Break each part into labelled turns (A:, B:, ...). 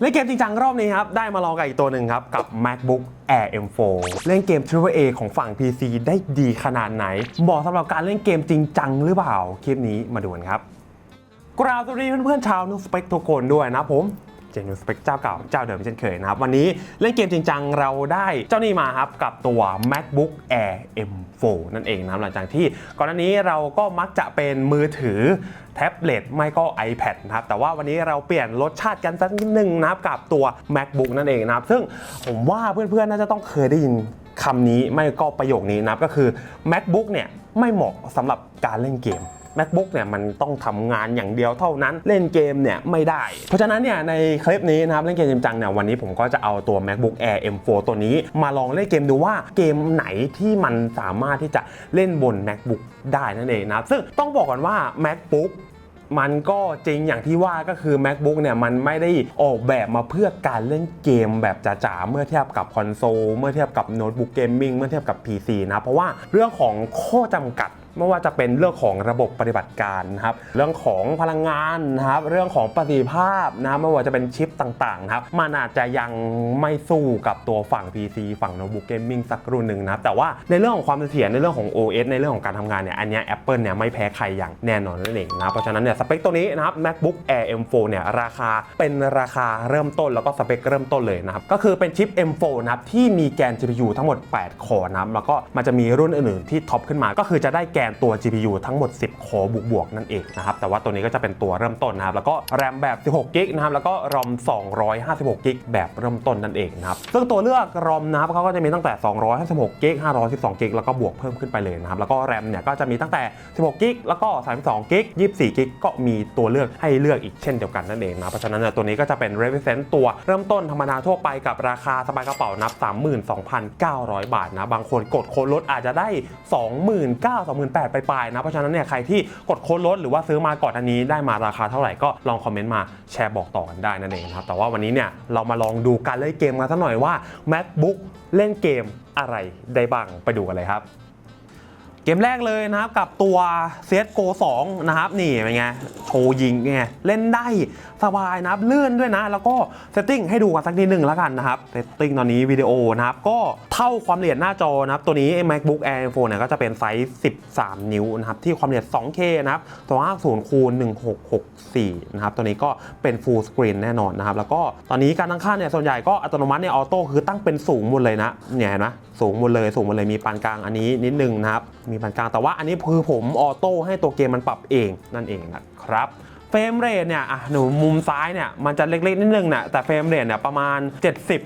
A: เล่นเกมจริงจังรอบนี้ครับ ได้มาลองกับอีกตัวหนึ่งครับ กับ MacBook Air M4 เล่นเกม True A ของฝั่ง PC ได้ดีขนาดไหนเหมาะสำหรับการเล่นเกมจริงจังหรือเปล่า คลิปนี้มาดูกันครับกราบสวัสดีเพื่อนๆชาวนูสเปกทุกคนด้วยนะผม เจนูสเปกเจ้าเก่าเจ้าเดิมเช่นเคยนะครับ วันนี้เล่นเกมจริงจังเราได้เจ้านี่มาครับ กับตัว MacBook Air M4 นั่นเองนะครับ หลังจากที่ก่อนหน้านี้เราก็มักจะเป็นมือถือแท็บเล็ตไม่ก็ iPad นะครับ แต่ว่าวันนี้เราเปลี่ยนรสชาติกันสักนิดนึงนะครับ กับตัว MacBook นั่นเองนะครับ ซึ่งผมว่าเพื่อนๆน่าจะต้องเคยได้ยินคำนี้ไม่ก็ประโยคนี้นะครับก็คือ MacBook เนี่ยไม่เหมาะสำหรับการเล่นเกม MacBook เนี่ยมันต้องทำงานอย่างเดียวเท่านั้นเล่นเกมเนี่ยไม่ได้ เพราะฉะนั้นเนี่ยในคลิปนี้นะครับเล่นเกมจริงจังเนี่ยวันนี้ผมก็จะเอาตัว MacBook Air M4 ตัวนี้ มาลองเล่นเกมดูว่าเกมไหนที่มันสามารถที่จะเล่นบน MacBook ได้นั่นเองนะครับซึ่งต้องบอกก่อนว่า MacBook มันก็จริงอย่างที่ว่าก็คือ MacBook เนี่ยมันไม่ได้ออกแบบมาเพื่อการเล่นเกมแบบจ๋าๆเมื่อเทียบกับคอนโซลเมื่อเทียบกับโน้ตบุ๊กเกมมิ่งเมื่อเทียบกับ PC นะ เพราะว่าเรื่องของข้อจำกัด ไม่ว่าจะเป็นเรื่องของระบบปฏิบัติการนะครับ เรื่องของพลังงานนะครับ เรื่องของประสิทธิภาพนะครับไม่ว่าจะเป็นชิปต่างๆนะครับ มันอาจจะยังไม่สู้กับตัวฝั่ง PC ฝั่งโน้ตบุ๊กเกมมิ่งสักรุ่นหนึ่งนะครับ แต่ว่าในเรื่องของความเสถียรในเรื่องของ OS ในเรื่องของการทำงานเนี่ย อันนี้ Apple เนี่ยไม่แพ้ใครอย่างแน่นอนนั่นเองนะ เพราะฉะนั้นเนี่ยสเปคตัวนี้นะครับ MacBook Air M4 เนี่ยราคาเป็นราคาเริ่มต้นแล้วก็สเปคเริ่มต้นเลยนะครับ ก็คือเป็นชิป M4 นะครับที่มีแกน GPU ทั้งหมด 8 คอร์นะครับ แล้วก็มันจะมีรุ่นอื่นๆที่ท็อปขึ้นมา ก็คือจะได้แกนตัว GPU ทั้งหมด 10คอบวกๆนั่นเองนะครับ แต่ว่าตัวนี้ก็จะเป็นตัวเริ่มต้นนะครับ แล้วก็แรมแบบ 16 กิกนะครับ แล้วก็รอม 256 กิกแบบเริ่มต้นนั่นเองนะครับ ซึ่งตัวเลือกรอมนะครับเขาก็จะมีตั้งแต่ 256 กิก 512 กิก แล้วก็บวกเพิ่มขึ้นไปเลยนะครับ แล้วก็แรมเนี่ยก็จะมีตั้งแต่ 16 กิก แล้วก็ 32 กิก 24 กิก ก็มีตัวเลือกให้เลือกอีกเช่นเดียวกันนั่นเองนะ เพราะฉะนั้นตัวนี้ก็จะเป็น represent ตัวเริ่มต้นธรรมดาทั่วไปกับราคาสบายกระเป๋านับ 32,900 บาทนะ บางคนกดโค้ดลดอาจจะได้ 29,000 28,000ไปปลายๆนะเพราะฉะนั้นเนี่ยใครที่กดโค้ดลดหรือว่าซื้อมาก่อนอันนี้ได้มาราคาเท่าไหร่ก็ลองคอมเมนต์มาแชร์บอกต่อกันได้นั่นเองนะครับแต่ว่าวันนี้เนี่ยเรามาลองดูการเล่นเกมกันสักหน่อยว่า MacBook เล่นเกมอะไรได้บ้างไปดูกันเลยครับ เกมแรกเลยนะครับกับตัว CSGO 2นะครับนี่เป็นไงโชว์ยิงไงเล่นได้สบายนะครับเลื่อนด้วยนะ แล้วก็เซตติ้งให้ดูกันสักนิดหนึ่งแล้วกันนะครับเซตติ้งตอนนี้วิดีโอนะครับก็เท่าความละเอียดหน้าจอนะครับตัวนี้ MacBook Air M4 เนี่ยก็จะเป็นไซส์ 13 นิ้วนะครับที่ความละเอียด 2K นะครับ250คูณ1664นะครับตัวนี้ก็เป็น Full Screen แน่นอนนะครับแล้วก็ตอนนี้การตั้งค่าเนี่ยส่วนใหญ่ก็อัตโนมัติเนี่ยออโต้คือตั้งเป็นสูงหมดเลยนะเนี่ยเห็นไหมสูงหมดเลยสูงหมดเลยมีปานกลางอันนี้นิดนึงนะครับมีปานกลางแต่ว่าอันนี้คือผมออโต้ให้ตัวเกมมันปรับเองนั่นเองนะครับ เฟรมเรทเนี่ยอะหนูมุมซ้ายเนี่ยมันจะเล็กๆนิดนึงนะแต่เฟรมเรทเนี่ยประมาณ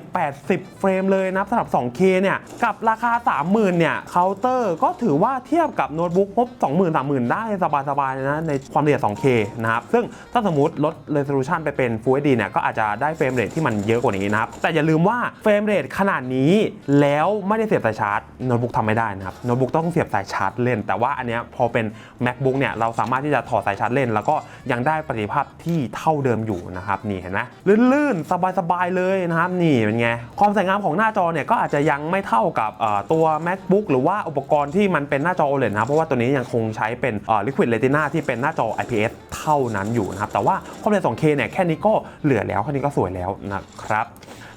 A: 70-80 เฟรมเลยนะสำหรับ 2K เนี่ยกับราคา 30,000เนี่ยเคาน์เตอร์ก็ถือว่าเทียบกับโน้ตบุ๊กงบ20,000 30,000 ได้สบายๆนะในความละเอียด 2K นะครับซึ่งถ้าสมมติลด resolution ไปเป็น Full HD เนี่ยก็อาจจะได้เฟรมเรทที่มันเยอะกว่านี้นะครับแต่อย่าลืมว่าเฟรมเรทขนาดนี้แล้วไม่ได้เสียบสายชาร์จโน้ตบุ๊กทำไม่ได้นะครับโน้ตบุ๊กต้องเสียบสายชาร์จเล่น แต่ว่าอันเนี้ยพอเป็น MacBook เนี่ยเราสามารถที่จะถอดสายชาร์จเล่น แล้วก็ยังได้ได้ประสิทธิภาพที่เท่าเดิมอยู่นะครับนี่เห็นไหมลื่นๆ สบายๆเลยนะครับนี่เป็นไงความสวยงามของหน้าจอเนี่ยก็อาจจะยังไม่เท่ากับตัว MacBook หรือว่าอุปกรณ์ที่มันเป็นหน้าจอ OLED นะเพราะว่าตัวนี้ยังคงใช้เป็น Liquid Retina ที่เป็นหน้าจอ IPS เท่านั้นอยู่นะครับแต่ว่าความละเอียด 2K เนี่ยแค่นี้ก็เหลือแล้วแค่นี้ก็สวยแล้วนะครับ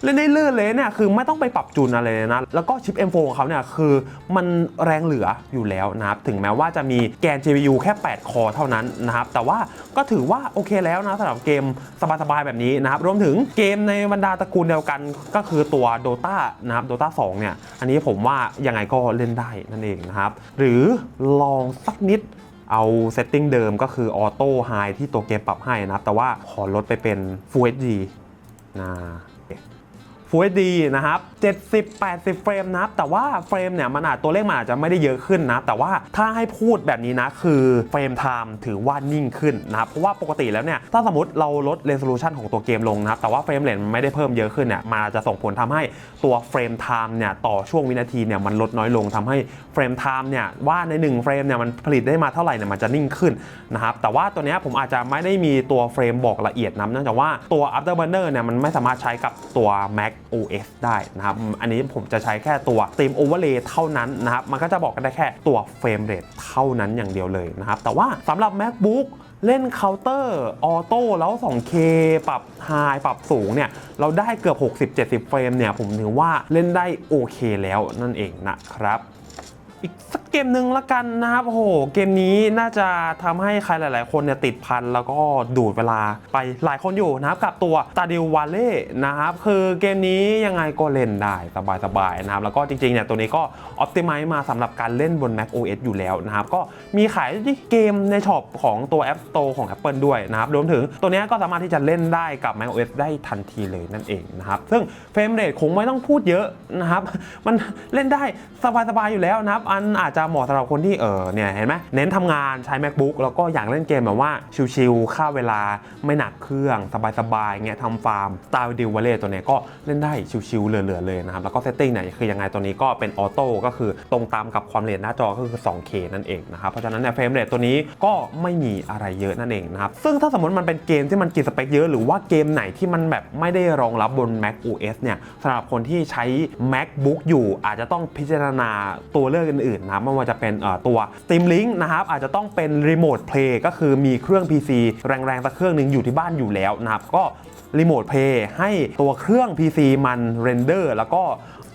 A: เล่นได้ลื่นเลยเนี่ยคือไม่ต้องไปปรับจูนอะไรเลยนะ แล้วก็ชิป M4 ของเขาเนี่ยคือมันแรงเหลืออยู่แล้วนะครับถึงแม้ว่าจะมีแกน GPU แค่ 8 คอเท่านั้นนะครับแต่ว่าก็ถือว่าโอเคแล้วนะสำหรับเกมสบายๆแบบนี้นะครับรวมถึงเกมในบรรดาตระกูลเดียวกันก็คือตัว Dota นะครับ Dota 2 เนี่ย อันนี้ผมว่ายังไงก็เล่นได้นั่นเองนะครับ หรือลองสักนิดเอาเซตติ้งเดิมก็คือออโต้ไฮที่ตัวเกมปรับให้นะครับ แต่ว่าขอลดไปเป็น Full HD นะ Full HD นะครับ70-80 เฟรมนะครับแต่ว่าเฟรมเนี่ยมันอาจตัวเลขมันอาจจะไม่ได้เยอะขึ้นนะแต่ว่าถ้าให้พูดแบบนี้นะคือเฟรมไทม์ถือว่านิ่งขึ้นนะครับเพราะว่าปกติแล้วเนี่ยถ้าสมมติเราลด resolution ของตัวเกมลงนะครับแต่ว่าเฟรมเรทมันไม่ได้เพิ่มเยอะขึ้นเนี่ยมันอาจะส่งผลทำให้ตัวเฟรมไทม์เนี่ยต่อช่วงวินาทีเนี่ยมันลดน้อยลงทำให้เฟรมไทม์เนี่ยว่าใน1เฟรมเนี่ยมันผลิตได้มาเท่าไหร่เนี่ยมันจะนิ่งขึ้นนะครับแต่ว่าตัวเนี้ยผมอาจจะไม่ได้มีตัวเฟรมบอกละเอียดนะเนื่องจากว่าตัว Afterburner เนี่ยมันไม่สามารถใช้กับตัว Mac OS ได้นะครับ อันนี้ผมจะใช้แค่ตัว Steam Overlay เท่านั้นนะครับ มันก็จะบอกกันได้แค่ตัวเฟรมเรทเท่านั้นอย่างเดียวเลยนะครับ แต่ว่าสำหรับ MacBook เล่นเคาน์เตอร์ออโต้แล้ว 2K ปรับไฮปรับสูงเนี่ย เราได้เกือบ 60-70 เฟรมเนี่ย ผมถือว่าเล่นได้โอเคแล้วนั่นเองนะครับ อีกสัก กมหนึ่งละกันนะครับโอ้โหเกมนี้น่าจะทำให้ใครหลาย ๆ คนเนี่ยติดพันแล้วก็ดูดเวลาไปหลายคนอยู่นะครับกับตัว s t a d i w v a l l e y นะครับคือเกมนี้ยังไงก็เล่นได้สบาย ๆ นะครับ แล้วก็จริง ๆ เนี่ยตัวนี้ก็ Optimize มาสำหรับการเล่นบน Mac OS อยู่แล้วนะครับ ก็มีขายที่เกมในช็อปของตัว App Store ของ Apple ด้วยนะครับรวมถึงตัวนี้ก็สามารถที่จะเล่นได้กับ Mac OS ได้ทันทีเลยนั่นเองนะครับซึ่งเฟรมเรทคงไม่ต้องพูดเยอะนะครับมันเล่นได้สบาย ๆ อยู่แล้วนะครับอันอาจจะเหมาะสำหรับคนที่เออเนี่ยเห็นไหมเน้นทำงานใช้ macbook แล้วก็อยากเล่นเกมแบบว่าชิลๆค่าเวลาไม่หนักเครื่องสบายๆเงี้ยทำฟาร์มสไตล์ดิวเวเล่ตัวเนี้ยก็เล่นได้ชิลๆเหลือๆเลยนะครับแล้วก็เซตติ้งเนี่ยคือยังไงตัวนี้ก็เป็นออโต้ก็คือตรงตามกับความเร็วหน้าจอก็คือ 2K นั่นเองนะครับเพราะฉะนั้นเนี่ยเฟรมเรทตัวนี้ก็ไม่มีอะไรเยอะนั่นเองนะครับซึ่งถ้าสมมติมันเป็นเกมที่มันกินสเปคเยอะหรือว่าเกมไหนที่มันแบบไม่ได้รองรับบน Mac OS เนี่ยสำหรับคนที่ใช้ MacBook อยู่อาจจะต้องพิจารณาตัวเลือกอื่นๆนะว่าจะเป็นตัว Steam Link นะครับอาจจะต้องเป็นรีโมทเพลย์ก็คือมีเครื่อง PC แรงๆสักเครื่องหนึ่งอยู่ที่บ้านอยู่แล้วนะครับก็รีโมทเพลย์ให้ตัวเครื่อง PC มันเรนเดอร์แล้วก็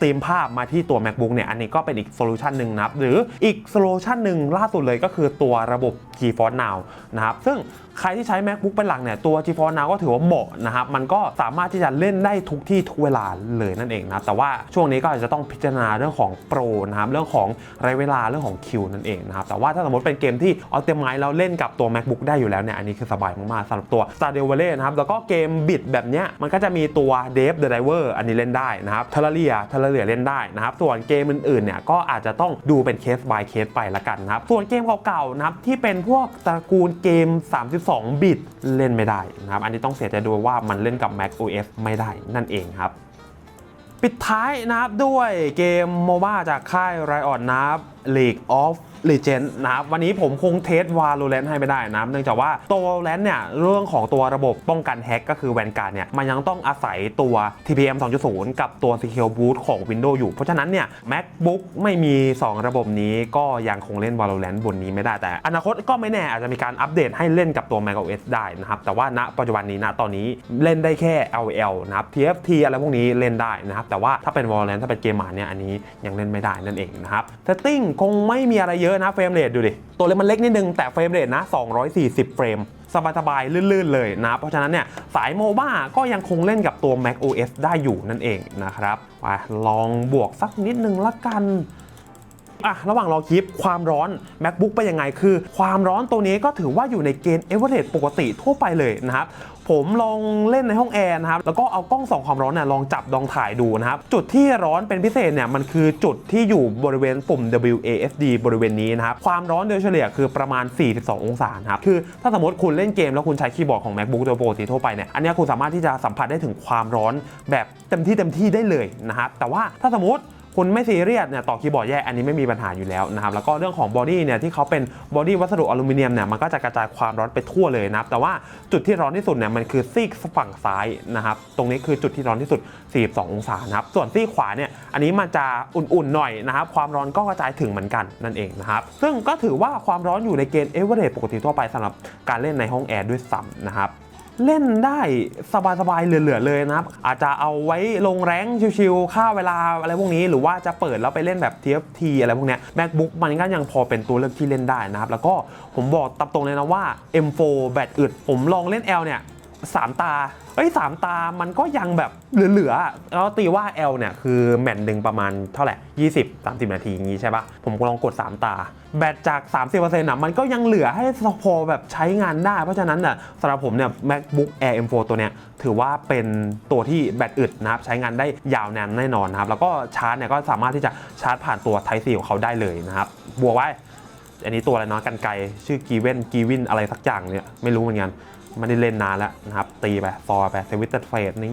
A: ตรีมภาพมาที่ตัว MacBook เนี่ยอันนี้ก็เป็นอีกโซลูชันหนึ่งนะครับหรืออีกโซลูชันหนึ่งล่าสุดเลยก็คือตัวระบบ GeForce Now นะครับซึ่งใครที่ใช้ MacBook เป็นหลักเนี่ยตัว GeForce Now ก็ถือว่าเหมาะนะครับมันก็สามารถที่จะเล่นได้ทุกที่ทุกเวลาเลยนั่นเองนะแต่ว่าช่วงนี้ก็อาจจะต้องพิจารณาเรื่องของโปรนะครับเรื่องของระยะเวลาเรื่องของคิวนั่นเองนะครับแต่ว่าถ้าสมมติเป็นเกมที่ออ t ต m i z e แล้วเล่นกับตัว MacBook ได้อยู่แล้วเนี่ยอันนี้คือสบายมากๆสำหรับตัว Stardew Valley นะครับแล้วก็เกมบิดแบบเนี้ยมันก็จะมีตัว Dave the Diver อันนี้เล่นได้นะครับ Terraria Terraria เล่นได้นะครับส่วนเกมอื่นๆเนี่ยก็อาจจะต้องดูเป็นเคส by เคสไปละกันนะครับส่วนเกมเก่าๆนะครับที่เป็นพวกตระกูลเกม 32 บิตเล่นไม่ได้นะครับอันนี้ต้องเสียใจด้วยว่ามันเล่นกับ Mac OS ไม่ได้นั่นเองครับปิดท้ายนะครับด้วยเกมโมบ้าจากค่าย Riot นะครับ League of Legends นะครับวันนี้ผมคงเทส Valorant ให้ไม่ได้นะเนื่องจากว่าตัว Valorant เนี่ยเรื่องของตัวระบบป้องกันแฮกก็คือ Vanguard เนี่ยมันยังต้องอาศัยตัว TPM 2.0 กับตัว Secure Boot ของ Windows อยู่ เพราะฉะนั้นเนี่ย MacBook ไม่มี 2 ระบบนี้ก็ยังคงเล่น Valorant บนนี้ไม่ได้แต่ อนาคตก็ไม่แน่อาจจะมีการอัปเดตให้เล่นกับตัว macOS ได้นะครับ แต่ว่าณปัจจุบันนี้ณตอนนี้เล่นได้แค่ LL นะครับ TFT อะไรพวกนี้เล่นได้นะครับ แต่ว่าถ้าเป็น Valorant ถ้าเป็นเกมหมาเนี่ยอันนี้ยังเล่นไม่ได้นั่นเองนะครับ Setting คงไม่มีอะไรเยอะนะเฟรมเรทดูดิ ตัวเล็กมันเล็กนิดนึง แต่เฟรมเรทนะ 240 เฟรมสบายๆ ลื่น ๆ เลยนะ เพราะฉะนั้นเนี่ย สายโมบ้าก็ยังคงเล่นกับตัว Mac OS ได้อยู่นั่นเองนะครับไปลองบวกสักนิดนึงละกันอะระหว่างรอคลิปความร้อน MacBook เป็นยังไงคือ ความร้อนตัวนี้ก็ถือว่าอยู่ในเกณฑ์เอเวอเรปกติทั่วไปเลยนะครับ ผมลองเล่นในห้องแอร์นะครับแล้วก็เอากล้องส่องความร้อนเนี่ยลองจับลองถ่ายดูนะครับจุดที่ร้อนเป็นพิเศษเนี่ยมันคือจุดที่อยู่บริเวณปุ่ม WASD บริเวณนี้นะครับความร้อนโดยเฉลี่ยคือประมาณ 42 องศาครับคือถ้าสมมติคุณเล่นเกมแล้วคุณใช้คีย์บอร์ดของ MacBook โดยปกติทั่วไปเนี่ยอันนี้คุณสามารถที่จะสัมผัสได้ถึงความร้อนแบบเต็มที่เต็มที่ได้เลยนะครับแต่ว่าถ้าสมมติ คุณไม่ซีเรียสเนี่ยต่อคีย์บอร์ดแยกอันนี้ไม่มีปัญหาอยู่แล้วนะครับแล้วก็เรื่องของบอดี้เนี่ยที่เขาเป็นบอดี้วัสดุอลูมิเนียมเนี่ยมันก็จะกระจายความร้อนไปทั่วเลยนะครับแต่ว่าจุดที่ร้อนที่สุดเนี่ยมันคือซีกฝั่งซ้ายนะครับตรงนี้คือจุดที่ร้อนที่สุด 42 องศานะครับส่วนซีกขวาเนี่ยอันนี้มันจะอุ่นๆหน่อยนะครับความร้อนก็กระจายถึงเหมือนกันนั่นเองนะครับซึ่งก็ถือว่าความร้อนอยู่ในเกณฑ์เอเวอเรปกติทั่วไปสำหรับการเล่นในห้องแอร์ด้วยซ้ำนะครับ เล่นได้สบายๆเหลือๆเลยนะครับ อาจจะเอาไว้ลงแรงชิวๆค่าเวลาอะไรพวกนี้หรือว่าจะเปิดแล้วไปเล่นแบบ TFT อะไรพวกเนี้ย MacBook มันก็ยังพอเป็นตัวเลือกที่เล่นได้นะครับ แล้วก็ผมบอกตับตรงเลยนะว่า M4 แบตอึดผมลองเล่น L เนี่ยสามตา เอ้ยสามตามันก็ยังแบบเหลือๆอะแล้วตีว่า L เนี่ย คือแมตช์หนึ่งประมาณเท่าไหร่ 20 30 นาทีอย่างงี้ใช่ปะผมลองกด 3 ตา แบตจาก 30%อะมันก็ยังเหลือให้พอแบบใช้งานได้ เพราะฉะนั้นน่ะสำหรับผมเนี่ย MacBook Air M4 ตัวเนี้ยถือว่าเป็นตัวที่แบตอึดนะครับ ใช้งานได้ยาวนานแน่นอนนะครับ แล้วก็ชาร์จเนี่ยก็สามารถที่จะชาร์จผ่านตัว Type C ของเขาได้เลยนะครับบวกไว้อันนี้ตัวอะไรเนาะกันไกลชื่อกีเว่นกีวินอะไรสักอย่างเนี่ยไม่รู้เหมือนกัน ไม่ได้เล่นนานแล้วนะครับ ตีไปซอยไปเซวิตเตอร์เฟสนี่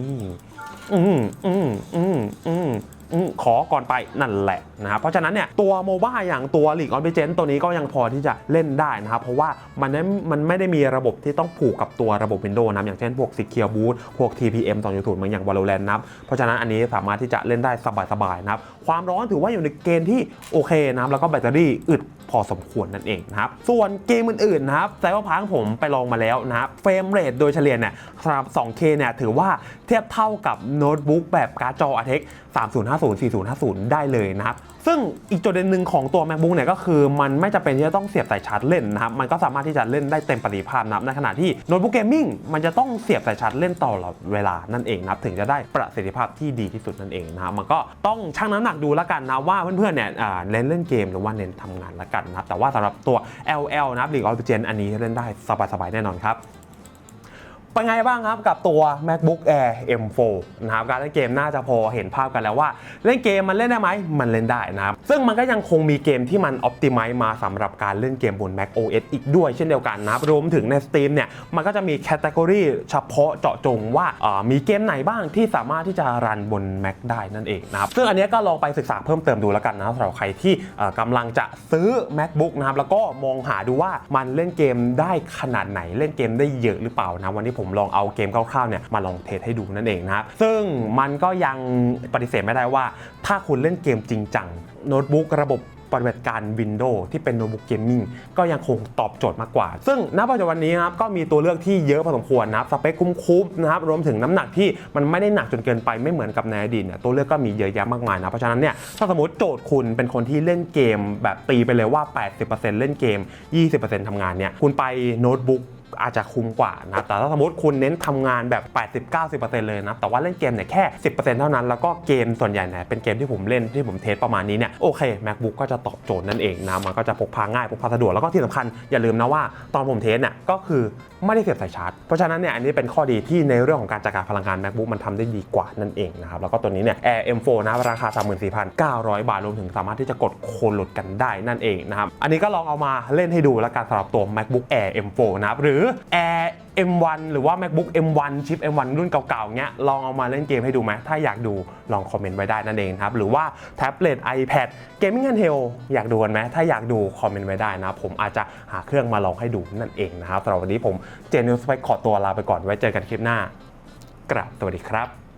A: อืมอืมอืมอืมอืมขอก่อนไปนั่นแหละ นะครับเพราะฉะนั้นเนี่ยตัวโมบ้าอย่างตัว League of Legends ตัวนี้ก็ยังพอที่จะเล่นได้นะครับเพราะว่ามันไม่มันไม่ได้มีระบบที่ต้องผูกกับตัวระบบ Windows นะอย่างเช่นพวก Secure Boot พวก TPM 2.0เหมือนอย่าง Valorant นะครับเพราะฉะนั้นอันนี้สามารถที่จะเล่นได้สบายๆนะครับความร้อนถือว่าอยู่ในเกณฑ์ที่โอเคนะครับแล้วก็แบตเตอรี่อึดพอสมควรนั่นเองนะครับ ส่วนเกมอื่นๆนะครับไซเบอร์พังผมไปลองมาแล้วนะครับ เฟรมเรทโดยเฉลี่ยเนี่ยสำหรับ 2K เนี่ยถือว่าเทียบเท่ากับโน้ตบุ๊กแบบการ์ดจอ RTX 3050 4050 ได้เลยนะครับซึ่งอีกจุดเด่นหนึ่งของตัว MacBook เนี่ยก็คือมันไม่จำเป็นที่จะต้องเสียบสายชาร์จเล่นนะครับ มันก็สามารถที่จะเล่นได้เต็มประสิทธิภาพนะครับในขณะที่โน้ตบุ๊กเกมมิ่งมันจะต้องเสียบสายชาร์จเล่นตลอดเวลานั่นเองนะครับถึงจะได้ประสิทธิภาพที่ดีที่สุดนั่นเองนะครับมันก็ต้องชั่งน้ำหนักดูแล้วกันนะว่าเพื่อนๆเนี่ยอ่าเล่นเล่นเกมหรือว่าเน้นทำงานและกันนะครับแต่ว่าสำหรับตัว LL นะครับ League of Legends อันนี้เล่นได้สบายๆแน่นอนครับ เป็นไงบ้างครับกับตัว MacBook Air M4 นะครับการเล่นเกมน่าจะพอเห็นภาพกันแล้วว่า เล่นเกมมันเล่นได้ไหมมันเล่นได้นะครับ ซึ่งมันก็ยังคงมีเกมที่มัน Optimize มาสำหรับการเล่นเกมบน Mac OS อีกด้วยเช่นเดียวกันนะครับ รวมถึงใน Steam เนี่ย มันก็จะมีแคตตากรีเฉพาะเจาะจงว่ามีเกมไหนบ้างที่สามารถที่จะรันบน Mac ได้นั่นเองนะครับซึ่งอันนี้ก็ลองไปศึกษาเพิ่มเติมดูแล้วกันนะสำหรับใครที่เอ่อกำลังจะซื้อ MacBook นะครับแล้วก็มองหาดูว่ามันเล่นเกมได้ขนาดไหนเล่นเกมได้เยอะหรือเปล่านะวันนี้ผมลองเอาเกมคร่าวๆเนี่ยมาลองเทสให้ดูนั่นเองนะครับซึ่งมันก็ยังปฏิเสธไม่ได้ว่า ถ้าคุณเล่นเกมจริงจังโน้ตบุ๊กระบบปฏิบัติการ Windows ที่เป็นโน้ตบุ๊กเกมมิ่งก็ยังคงตอบโจทย์มากกว่า ซึ่งณปัจจุบันนี้ครับก็มีตัวเลือกที่เยอะพอสมควรนะครับสเปคคุ้มๆนะครับรวมถึงน้ำหนักที่มันไม่ได้หนักจนเกินไปไม่เหมือนกับในอดีตเนี่ยตัวเลือกก็มีเยอะแยะมากมายนะเพราะฉะนั้นเนี่ยถ้าสมมติโจทย์คุณเป็นคนที่เล่นเกม แบบตีไปเลยว่า 80%เล่นเกม 20%ทำงานเนี่ยคุณไปโน้ตบุ๊ก อาจจะคุ้มกว่านะแต่ถ้าสมมติคุณเน้นทำงานแบบ 80-90%เลยนะแต่ว่าเล่นเกมเนี่ยแค่ 10%เท่านั้น แล้วก็เกมส่วนใหญ่เนี่ยเป็นเกมที่ผมเล่นที่ผมเทสประมาณนี้เนี่ยโอเค MacBook ก็จะตอบโจทย์นั่นเองนะมันก็จะพกพาง่ายพกพาสะดวกแล้วก็ที่สำคัญอย่าลืมนะว่าตอนผมเทสเนี่ยก็คือไม่ได้เสียบสายชาร์จ เพราะฉะนั้นเนี่ยอันนี้เป็นข้อดีที่ในเรื่องของการจัดการพลังงาน MacBook มันทำได้ดีกว่านั่นเองนะครับแล้วก็ตัวนี้เนี่ย Air M4 นะราคา 34,900 บาทรวมถึงสามารถที่จะกดโคนหลดกันได้นั่นเองนะครับอันนี้ก็ลองเอามาเล่นให้ดูแล้วกันสำหรับตัว MacBook Air M4 นะครับหรือ Air M1 หรือว่า MacBook M1 ชิป M1 รุ่นเก่าๆเนี้ยลองเอามาเล่นเกมให้ดูไหม ถ้าอยากดูลองคอมเมนต์ไว้ได้นั่นเองครับ หรือว่าแท็บเล็ต iPad Gaming and Hell อยากดูกันไหม ถ้าอยากดูคอมเมนต์ไว้ได้นะ ผมอาจจะหาเครื่องมาลองให้ดูนั่นเองนะครับสำหรับวันนี้ผมเจนนิวสไปขอตัวลาไปก่อนไว้เจอกันคลิปหน้า กราบสวัสดีครับ